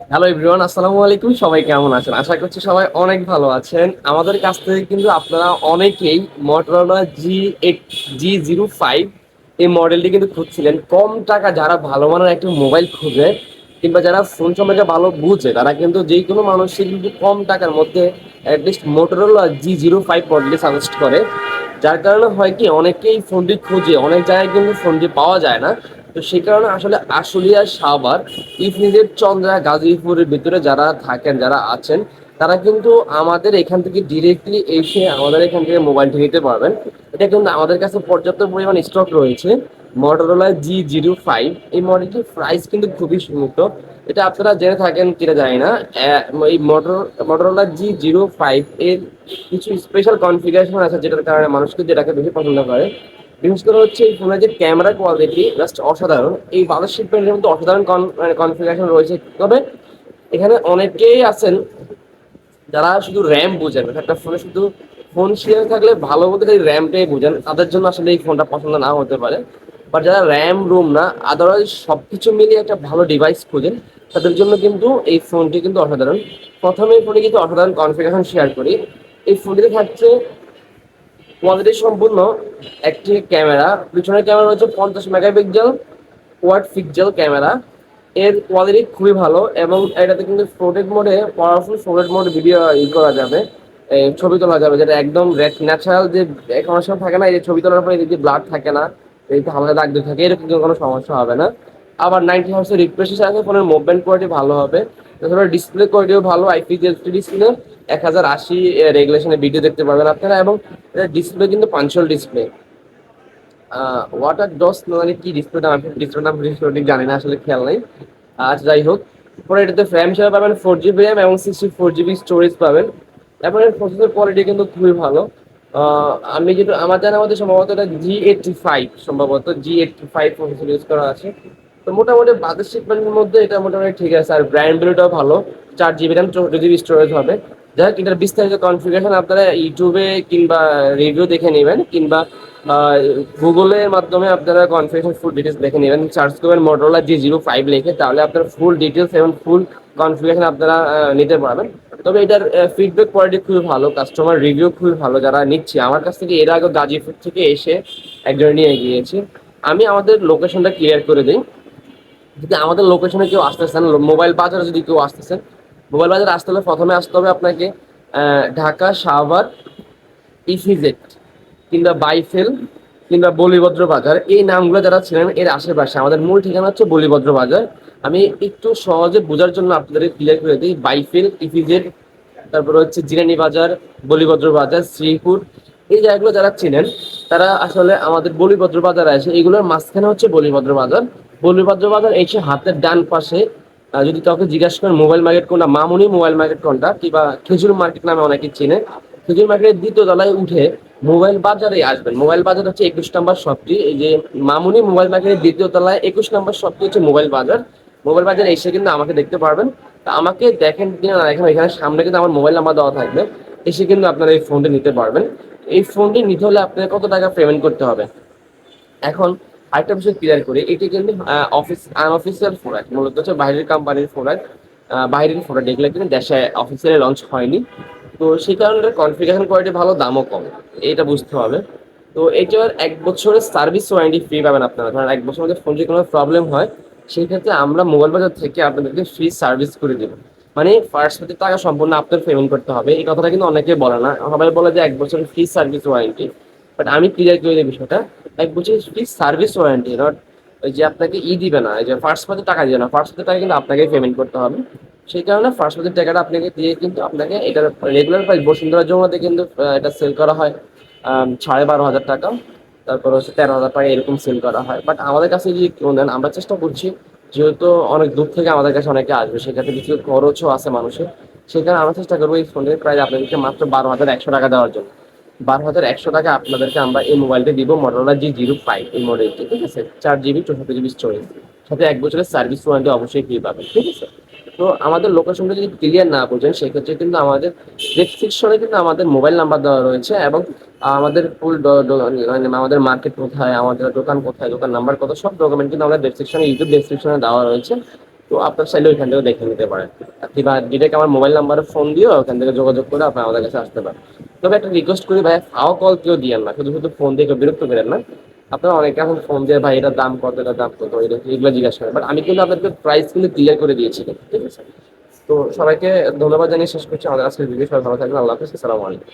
Hello everyone আসসালামু আলাইকুম সবাই কেমন আছেন? আশা করছি সবাই অনেক ভালো আছেন। আমাদের কাছ থেকে কিন্তু আপনারা অনেকেই Motorola G eight G zero five এই মডেলটি কিন্তু খুঁজছিলেন। কম টাকা যারা ভালো মানের একটা মোবাইল খুঁজে কিংবা যারা ফোন সম্পর্কে ভালো বুঝে, তারা কিন্তু যে কোনো মানুষই কিন্তু কম টাকার মধ্যে at least Motorola G zero five মডেলটি সাজেস্ট করে। যার কারণে হয় কি, অনেকেই ফোনটি খুঁজে। অনেক জায়গায় কিন্তু ফোনটি পাওয়া যায় না। তো সেই কারণে আসলে আশুলিয়া সাবার ইফনিজের চন্দ্রা, গাজীপুরের ভিতরে যারা থাকেন, যারা আছেন, তারা কিন্তু আমাদের এখান থেকে ডিরেক্টলি এসে আমাদের এখান থেকে মোবাইলটি নিতে পারবেন। এটা কিন্তু আমাদের কাছে পর্যাপ্ত পরিমাণ স্টক রয়েছে। মটোরোলা জি জিরো ফাইভ এই মডেলটির প্রাইস কিন্তু খুবই সীমিত এটা আপনারা জেনে থাকেন, কিনা জানি না। এই motor Motorola G zero five এর কিছু স্পেশাল কনফিগারেশন আছে, যেটার কারণে মানুষ কিন্তু এটাকে বেশি পছন্দ করে। বিশেষ করে হচ্ছে এই ফোনের যে ক্যামেরা কোয়ালিটি জাস্ট অসাধারণ। এই বাজার শিল্পের মধ্যে অসাধারণ কনফিগারেশন রয়েছে। তবে এখানে অনেকেই আছেন যারা শুধু র্যাম বুঝেন, একটা ফোনে শুধু ফোন শেয়ার থাকলে ভালো বলতে খালি র্যামটাই বুঝেন। তাদের জন্য আসলে এই ফোনটা পছন্দ না হতে পারে। বাট যারা র্যাম রুম না আদারওয়াইজ সব কিছু মিলিয়ে একটা ভালো ডিভাইস খুঁজেন, তাদের জন্য কিন্তু এই ফোনটি কিন্তু অসাধারণ। প্রথমে ফোনে কিন্তু অসাধারণ কনফিগারেশন শেয়ার করি। এই ফোনটিতে থাকছে কোয়ালিটি সম্পূর্ণ একটি ক্যামেরা। পিছনের ক্যামেরা হচ্ছে পঞ্চাশ মেগাপিক্সেল কোয়াড পিক্সেল ক্যামেরা। এর কোয়ালিটি খুবই ভালো এবং এটাতে কিন্তু ফ্লোটেড মোডে পাওয়ারফুল ফ্লোটেড মোড ভিডিও ই করা যাবে। ছবি তোলা যাবে যেটা একদম ন্যাচারাল যে কোনো সময় থাকে না, এই যে ছবি তোলার পরে যে ব্লাড থাকে না, এই হালকা দাগ থাকে, এরকম কোনো সমস্যা হবে না। আবার নাইনটি হাউসের রিফ্রেশ আছে ফোনের মুভমেন্ট কোয়ালিটি ভালো হবে। তাছাড়া ডিসপ্লে কোয়ালিটিও ভালো আইপি ডিসপ্লে এক হাজার আশি রেগুলেশনের ভিডিও দেখতে পাবেন আপনারা এবং ডিসপ্লে কিন্তু পাঞ্চল ডিসপ্লে ওয়াটার ডস না মানে কি ডিসপ্লেটা আমি ডিসপ্লেটা আমি সঠিক জানি না, আসলে খেয়াল নেই। আচ্ছা যাই হোক। পরে এটাতে ফ্র্যাম হিসেবে পাবেন ফোর জিবি র্যাম এবং সিক্সটি ফোর জিবি স্টোরেজ পাবেন। এবং এর প্রসেসর কোয়ালিটি কিন্তু খুবই ভালো। আমি যেটা, আমার জানা মধ্যে সম্ভবত এটা জি এইটটি ফাইভ সম্ভবত G eighty five processor use করা আছে। তো মোটামুটি বাজার শিপমেন্টের মধ্যে এটা মোটামুটি ঠিক আছে, আর ব্র্যান্ড ভ্যালুটাও ভালো। চার জিবি র্যাম চৌদ্দ জিবি স্টোরেজ হবে। যাই হোক, এটার বিস্তারিত কনফিগারেশন আপনারা ইউটিউবে কিংবা রিভিউ দেখে নেবেন, কিংবা গুগলের মাধ্যমে আপনারা কনফিগারেশন ফুল ডিটেলস দেখে নেবেন। সার্চ করবেন মোটরোলা জি জিরো ফাইভ লিখে, তাহলে আপনার ফুল ডিটেলস এবং ফুল কনফিগারেশন আপনারা নিতে পারবেন। তবে এটার ফিডব্যাক কোয়ালিটি খুবই ভালো কাস্টমার রিভিউ খুবই ভালো যারা নিচ্ছে। আমার কাছ থেকে এর আগে গাজীপুর থেকে এসে একজন নিয়ে গিয়েছি। আমি আমাদের লোকেশনটা ক্লিয়ার করে দিই। যদি আমাদের লোকেশনে কেউ আসতেছেন মোবাইল বাজারে যদি কেউ আসতেছেন মোবাইল বাজার আসতে হলে প্রথমে আসতে হবে আপনাকে ঢাকা, সাভার ইফিজেট কিংবা বাইফেল কিংবা বলিভদ্র বাজার। এই নামগুলো যারা ছিলেন এর আশেপাশে। আমাদের মূল ঠিকানা হচ্ছে বলিভদ্র বাজার। আমি একটু সহজে বোঝার জন্য আপনাদের ক্লিয়ার করে দিই। বাইফেল ইফিজেট তারপরে হচ্ছে জিরানি বাজার, বলিভদ্র বাজার, শ্রীপুর। এই জায়গাগুলো যারা চিনেন, তারা আসলে আমাদের বলিভদ্র বাজার আছে। এগুলোর মাঝখানে হচ্ছে বলিভদ্র বাজার। বলিভদ্র বাজার এসে হাতের ডান পাশে যদি কাউকে জিজ্ঞাসা করেন মোবাইল মার্কেট কোনটা, মামুনি মোবাইল মার্কেট কোনটা, কিংবা খেজুর মার্কেট নামে অনেকে চিনে, খেজুর মার্কেটের দ্বিতীয় তলায় উঠে মোবাইল বাজারে আসবেন। মোবাইল বাজার হচ্ছে একুশ নম্বর শপটি, এই যে মামুনি মোবাইল মার্কেটের দ্বিতীয় তলায় একুশ নম্বর শপটি হচ্ছে মোবাইল বাজার। মোবাইল বাজারে এসে কিন্তু আমাকে দেখতে পারবেন। তা আমাকে দেখেন কিনা দেখেন, এখানে সামনে কিন্তু আমার মোবাইল নাম্বার দেওয়া থাকবে। এসে কিন্তু আপনারা এই ফোনটি নিতে পারবেন। এই ফোনটি নিতে হলে আপনাকে কত টাকা পেমেন্ট করতে হবে? এখন আরেকটা বিষয় ক্লিয়ার করি, এটি কিন্তু অফিস আনঅফিসিয়াল প্রোডাক্ট মূলত হচ্ছে বাইরের কোম্পানির প্রোডাক্ট বাইরের প্রোডাক্ট এগুলো কিন্তু দেশে অফিসিয়ালি লঞ্চ হয়নি। তো সেই কারণে কনফিগারেশন কোয়ালিটি ভালো, দামও কম, এটা বুঝতে হবে। তো এটার এক বছরের সার্ভিস ওয়ারেন্টি ফ্রি পাবেন আপনারা ধরেন এক বছর মধ্যে ফোন যদি কোনো প্রবলেম হয়, সেই ক্ষেত্রে আমরা মোবাইল বাজার থেকে আপনাদেরকে ফ্রি সার্ভিস করে দেবো। মানে ফার্স্ট হতে টাকা সম্পূর্ণ আপনার পেমেন্ট করতে হবে, এই কথাটা কিন্তু অনেকে বলে না, সবাই বলে যে এক বছরের ফ্রি সার্ভিস ওয়ারেন্টি বাট আমি ক্লিয়ার করে দিই বিষয়টা। এক বছরের ফ্রি সার্ভিস ওয়ারেন্টি নট ওই যে আপনাকে ই দিবে না যে ফার্স্ট পাতে টাকা দিবে না। ফার্স্ট পাতে টাকা কিন্তু আপনাকে পেমেন্ট করতে হবে। সেই কারণে ফার্স্ট পাতের টাকাটা আপনাকে দিয়ে কিন্তু আপনাকে এটার রেগুলার প্রাইস বসুন্ধরা জমাতে কিন্তু এটা সেল করা হয় সাড়ে বারো হাজার টাকা। তারপর হচ্ছে তেরো হাজার টাকা এরকম সেল করা হয়। বাট আমাদের কাছে যদি কেউ নেন, আমরা চেষ্টা করছি, যেহেতু অনেক দূর থেকে আমাদের কাছে অনেকে আসবে, সেক্ষেত্রে কিছু খরচও আছে মানুষের। সেখানে আমরা চেষ্টা করব এই ফোনের প্রাইস আপনাদেরকে মাত্র বারো হাজার একশো টাকা দেওয়ার জন্য। বারো হাজার একশো টাকা আপনাদেরকে আমরা এই মোবাইলটি দিব মটোরোলা জি জিরো ফাইভ এই মডেলটি ঠিক আছে? চার জিবি চৌষট্টি জিবি স্টোরেজ সাথে এক বছরের সার্ভিস ওয়ারেন্টি অবশ্যই ফ্রি পাবেন, ঠিক আছে? তো আমাদের লোকেশনটা যদি ক্লিয়ার না বোঝেন, সেক্ষেত্রে কিন্তু আমাদের ডেসক্রিপশনে কিন্তু আমাদের মোবাইল নাম্বার দেওয়া রয়েছে এবং আমাদের ফুল মানে আমাদের মার্কেট কোথায়, আমাদের দোকান কোথায়, দোকান নাম্বার কত, সব ডকুমেন্ট কিন্তু আমাদের ডেসক্রিপশনে ইউটিউব ডেসক্রিপশনে দেওয়া রয়েছে। তো আপনার চাইলে ওইখান থেকে দেখে নিতে পারেন। কিংবা ডিরেক্ট আমার মোবাইল নাম্বারে ফোন দিও, ওখান থেকে যোগাযোগ করে আপনি আমাদের কাছে আসতে পারেন। তবে একটা রিকোয়েস্ট করি ভাই ফাও কল কেউ দিয়েন না, শুধু শুধু ফোন দিয়ে বিরক্ত করেন না। আপনারা অনেকে এখন ফোন দিয়ে, ভাই, এটার দাম কত, এটার দাম কত? এটা এগুলো জিজ্ঞাসা করেন। বাট আমি কিন্তু আপনাদের প্রাইস কিন্তু ক্লিয়ার করে দিয়েছিলাম ঠিক আছে? তো সবাইকে ধন্যবাদ জানিয়ে শেষ করছি। আমাদের আজকের ভিডিও সবাই ভালো থাকবেন। আল্লাহ হাফিজ। আসসালামু আলাইকুম।